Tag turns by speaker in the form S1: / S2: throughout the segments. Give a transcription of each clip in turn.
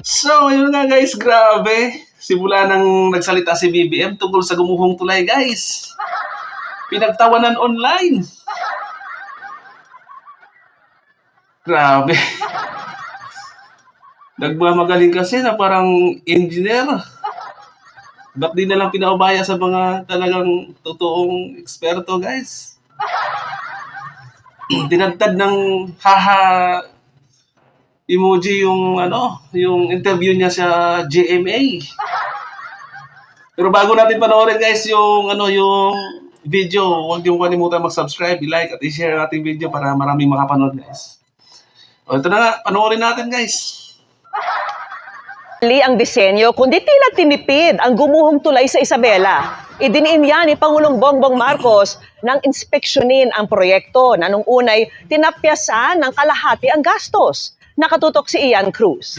S1: So, yun nga guys, grabe. Simula nang nagsalita si BBM tungkol sa gumuhong tulay guys. Pinagtawanan online. Grabe. Nagmamagaling kasi na parang engineer. Ba't di na lang pinaubaya sa mga talagang totoong eksperto guys? Dinagtad ng haha emoji yung ano, yung interview niya sa GMA. Pero bago natin panoorin guys yung ano yung video, huwag niyo kalimutan mag-subscribe, i-like at i-share natin video para maraming makapanood guys. O ito na nga, panoorin natin guys.
S2: Mali ang disenyo, kundi tila tinipid ang gumuhong tulay sa Isabela. Idiniin yan ni Pangulong Bongbong Marcos nang inspeksyonin ang proyekto na nung unay tinapyasan ng kalahati ang gastos. Nakatutok si Ian Cruz.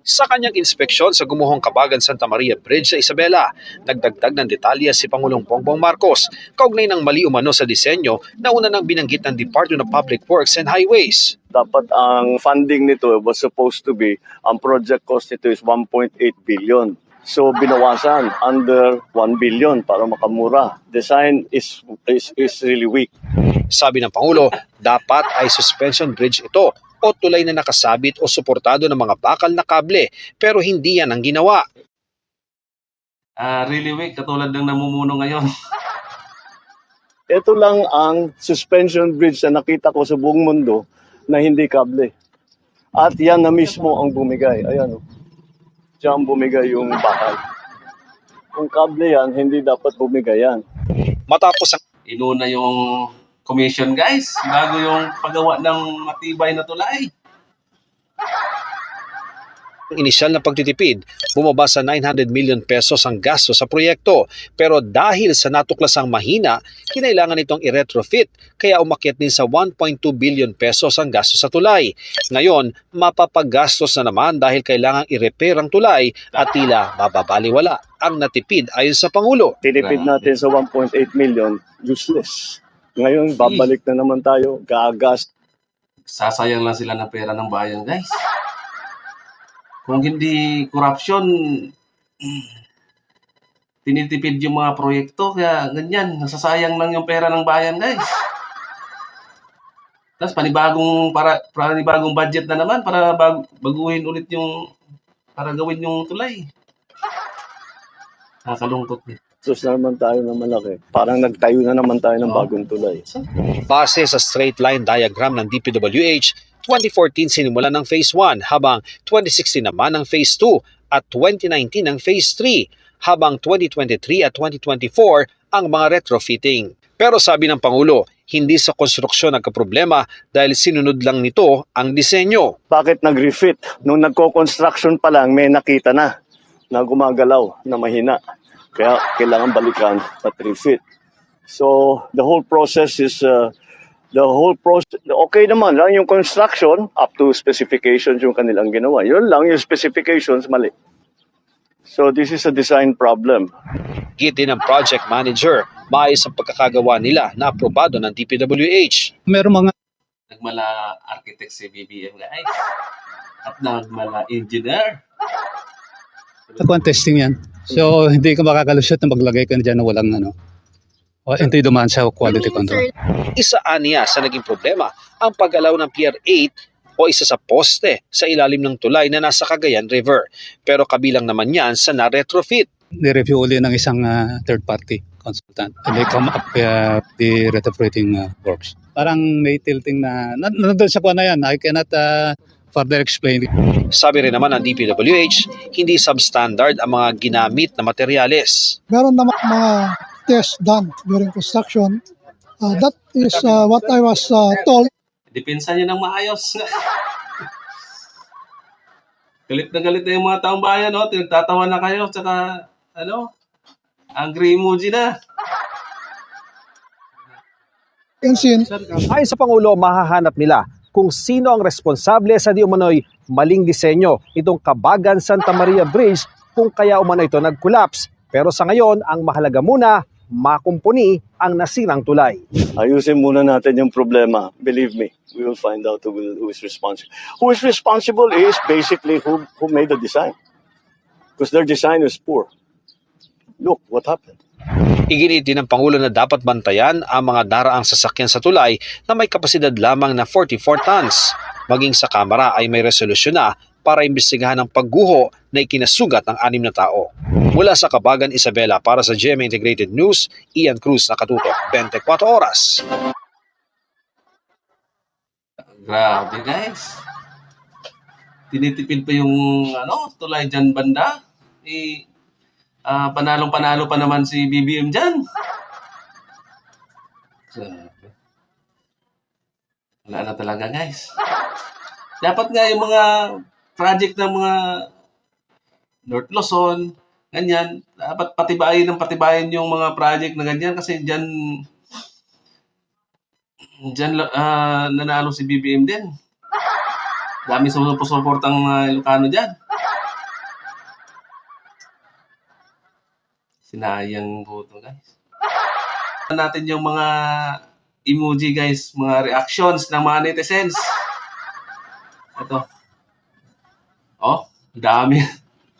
S3: Sa kanyang inspeksyon sa gumuhong Kabagan Santa Maria Bridge sa Isabela, nagdagdag ng detalye si Pangulong Bongbong Marcos kaugnay ng mali umano sa disenyo na una nang binanggit ng Department of Public Works and Highways.
S4: dapat ang funding nito was supposed to be, ang project cost nito is 1.8 billion. So binawasan under 1 billion para makamura. Design is is, is really weak.
S3: Sabi ng Pangulo, dapat ay suspension bridge ito o tulay na nakasabit o suportado ng mga bakal na kable pero hindi yan ang ginawa.
S1: Ah, really weak, katulad ng namumuno ngayon.
S4: Ito lang ang suspension bridge na nakita ko sa buong mundo na hindi kable. At yan na mismo ang bumigay. Ayan o. Diyan bumigay yung bakal. Kung kable yan, hindi dapat bumigay yan.
S3: Matapos ang
S1: Inuna yung commission guys, bago yung paggawa ng matibay na tulay.
S3: Inisyal na pagtitipid, bumaba sa 900 million pesos ang gasto sa proyekto. Pero dahil sa natuklasang mahina, kinailangan itong i-retrofit kaya umakyat din sa 1.2 billion pesos ang gasto sa tulay. Ngayon, mapapagastos na naman dahil kailangang i-repair ang tulay at tila mababaliwala ang natipid ayon sa Pangulo.
S4: Tinipid natin sa 1.8 million, useless. Ngayon, babalik na naman tayo, gagas.
S1: Sasayang lang sila ng pera ng bayan guys. Kung hindi corruption, tinitipid yung mga proyekto, kaya ganyan, nasasayang lang yung pera ng bayan guys. Tapos panibagong para panibagong budget na naman para bag, baguhin ulit yung para gawin yung tulay. Nakakalungkot din.
S4: Sus na naman tayo na malaki. Parang nagtayo na naman tayo ng bagong tulay.
S3: Base sa straight line diagram ng DPWH, 2014 sinimula ng Phase 1 habang 2016 naman ang Phase 2 at 2019 ang Phase 3 habang 2023 at 2024 ang mga retrofitting. Pero sabi ng Pangulo, hindi sa konstruksyon nagkaproblema dahil sinunod lang nito ang disenyo.
S4: Bakit nag-refit? Nung nagko-construction pa lang, may nakita na na gumagalaw, na mahina. Kaya kailangan balikan at refit. So, the whole process is, uh, the whole process, okay naman lang yung construction, up to specifications yung kanilang ginawa. Yun lang, yung specifications, mali. So, this is a design problem.
S3: Git din ng project manager, maayos ang pagkakagawa nila na aprobado ng DPWH.
S5: meron mga
S1: Nagmala architect si BBM guys. At nagmala engineer.
S5: nakuha testing yan. So, hindi ka makakalusot na maglagay ka na dyan na walang ano. O, hindi dumaan sa quality control.
S3: Isa aniya sa naging problema ang pag-alaw ng Pier 8 o isa sa poste sa ilalim ng tulay na nasa Cagayan River. Pero kabilang naman yan sa na-retrofit.
S5: Ni-review uli ng isang ah, third party consultant. And they come up uh, the retrofitting uh, works. Parang may tilting na, na nandun sa kuha na yan. I cannot uh, further explain.
S3: Sabi rin naman ng DPWH, hindi substandard ang mga ginamit na materyales.
S6: meron naman mga tests done during construction. Uh, that is uh, what I was uh, told.
S1: Depensa niyo ng maayos. galit na galit na yung mga taong bayan, no? Tinagtatawa na kayo, tsaka, ano, angry emoji na.
S3: Ayon sa Pangulo, mahahanap nila kung sino ang responsable sa di umano'y maling disenyo itong Kabagan Santa Maria Bridge kung kaya umano ito nag-collapse. Pero sa ngayon, ang mahalaga muna, makumpuni ang nasirang tulay.
S4: Ayusin muna natin yung problema. Believe me, we will find out who, will, who is responsible. Who is responsible is basically who, who made the design. Because their design is poor. Look what happened.
S3: Iginiit din ng Pangulo na dapat bantayan ang mga daraang sasakyan sa tulay na may kapasidad lamang na 44 tons. Maging sa Kamara ay may resolusyon na para imbestigahan ang pagguho na ikinasugat ng anim na tao. Mula sa Kabagan, Isabela para sa GMA Integrated News, Ian Cruz nakatutok 24 oras.
S1: Grabe guys. Tinitipid pa yung ano, tulay dyan banda. Eh, ah, panalong-panalo pa naman si BBM dyan. Grabe. Wala na talaga guys. Dapat nga yung mga project ng mga North Luzon, ganyan, dapat patibayin ng patibayin yung mga project na ganyan kasi dyan Diyan ah, nanalo si BBM din. Dami sumusuportang uh, Ilocano diyan. Sinayang boto guys. natin yung mga emoji guys, mga reactions ng mga netizens. Ito. Oh, dami.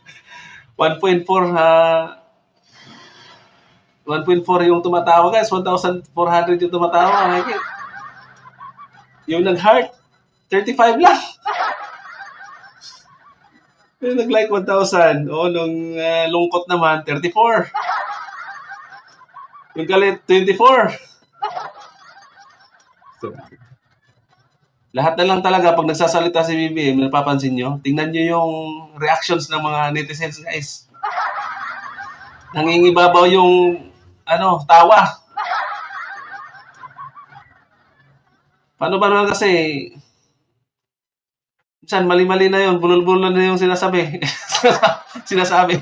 S1: 1.4 ha 1.4 yung tumatawa guys, 1,400 yung tumatawa. Yung nag-heart, 35 lang. Yung nag-like 1,000. O, nung ah, lungkot naman, 34. Yung galit, 24. So, lahat na lang talaga pag nagsasalita si BBM, napapansin nyo, tingnan nyo yung reactions ng mga netizens guys. Nangingibabaw yung ano, tawa. Paano ba naman kasi, minsan mali-mali na yun, bulol-bulol na yung sinasabi. sinasabi.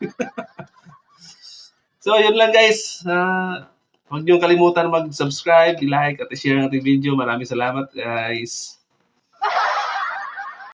S1: so, yun lang guys. Uh, huwag niyong kalimutan mag-subscribe, i-like at i-share ang ating video. Maraming salamat guys.